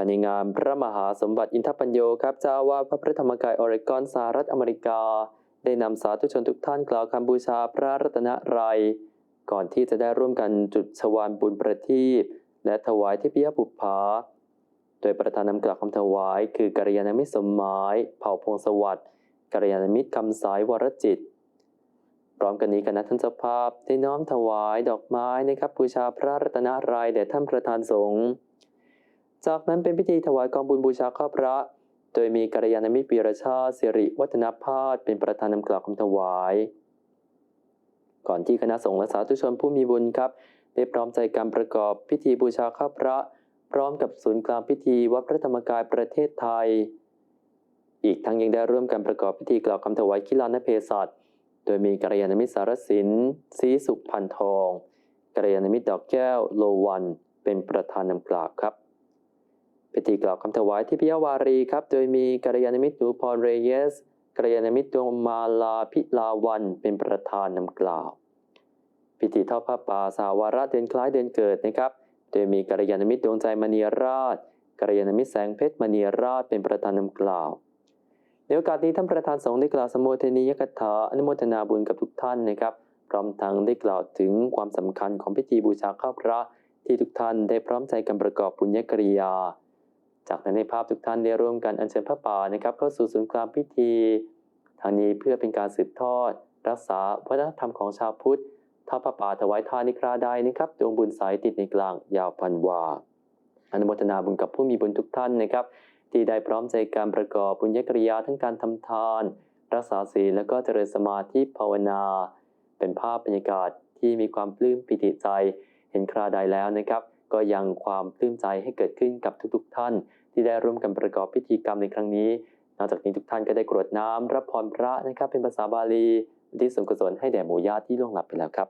ายในงานพระมหาสมบัติอินทปัญโยครับเจ้าอาว่าสพระพุทธธรรมกายออริกอนสหรัฐอเมริกา ได้นำสาธุชนทุกท่านกล่าวคำบูชาพระรัตนรัย ก่อนที่จะได้ร่วมกันจุดชวานบุญประทีปและถวายเทพิยบุปผาโดยประธานนำกล่าวคำถวาย คือกัลยาณมิตรสมหมาย เผ่าพงศวัสดิ์กัลยาณมิตรคำสายวรจิตพร้อมกันนี้คณะท่านเจ้าภาพได้น้อมถวายดอกไม้นะครับบูชาพระรัตนรัยแด่ท่านประธานสงฆ์ จากนั้นเป็นพิธีถวายกองบุญบูชาข้าพระ โดยมีกัลยาณมิตรปีรชาติสิริวัฒนพาสเป็นประธานนำกล่าวคำถวาย ก่อนที่คณะสงฆ์และสาธุชนผู้มีบุญครับ ได้พร้อมใจการประกอบพิธีบูชาข้าพระ พร้อมกับศูนย์กลางพิธีวัดพระธรรมกายประเทศไทย อีกทั้งยังได้ร่วมกันประกอบพิธีกล่าวคำถวายคิลานเพศัตโดยมีกัลยาณมิตรสารสินศรีสุขพันทองกัลยาณมิตรดอกแก้วโลวัน เป็นประธานนำกล่าวครับ พิธีกล่าวคำถวายที่พิยวารีครับ โดยมีกัลยาณมิตรหนูพรเรเยสกัลยาณมิตรดวงมาลาพิลาวันเป็นประธานนำกล่าว พิธีทอดผ้าป่าสาวาระเดือนคล้ายเดือนเกิดนะครับ โดยมีกัลยาณมิตรดวงใจมณีราชกัลยาณมิตรแสงเพชรมณีราชเป็นประธานนำกล่าวในโอกาสนี้ท่านประธานสงฆ์ได้กล่าวสมโภชนียกถาอนุโมทนาบุญกับทุกท่านนะครับพร้อมทั้งได้กล่าวถึงความสำคัญของพิธีบูชาข้าวพระที่ทุกท่านได้พร้อมใจกันประกอบบุญญกริยา จากนั้นในภาพทุกท่านได้ร่วมกันอัญเชิญพระป่านะครับ เข้าสู่ศูนย์กลางพิธี ทางนี้เพื่อเป็นการสืบทอด รักษาวัฒนธรรมของชาวพุทธทอดพระป่าถวายทานในคราใดนะครับดวงบุญสายติดในกลางยาวพันวาอนุโมทนาบุญกับผู้มีบุญทุกท่านนะครับ ที่ได้พร้อมใจการประกอบบุญญกริยาทั้งการทำทาน รักษาศีลแล้วก็เจริญสมาธิภาวนา เป็นภาพบรรยากาศที่มีความปลื้มปิติใจ เห็นคราใดแล้วนะครับ ก็ยังความปลื้มใจให้เกิดขึ้นกับทุกๆท่าน ที่ได้ร่วมกันประกอบพิธีกรรมในครั้งนี้ นอกจากนี้ทุกท่านก็ได้กรวดน้ำรับพรพระนะครับเป็นภาษาบาลีที่ส่วนกุศลให้แด่หมู่ญาติที่ล่วงลับไปแล้วครับ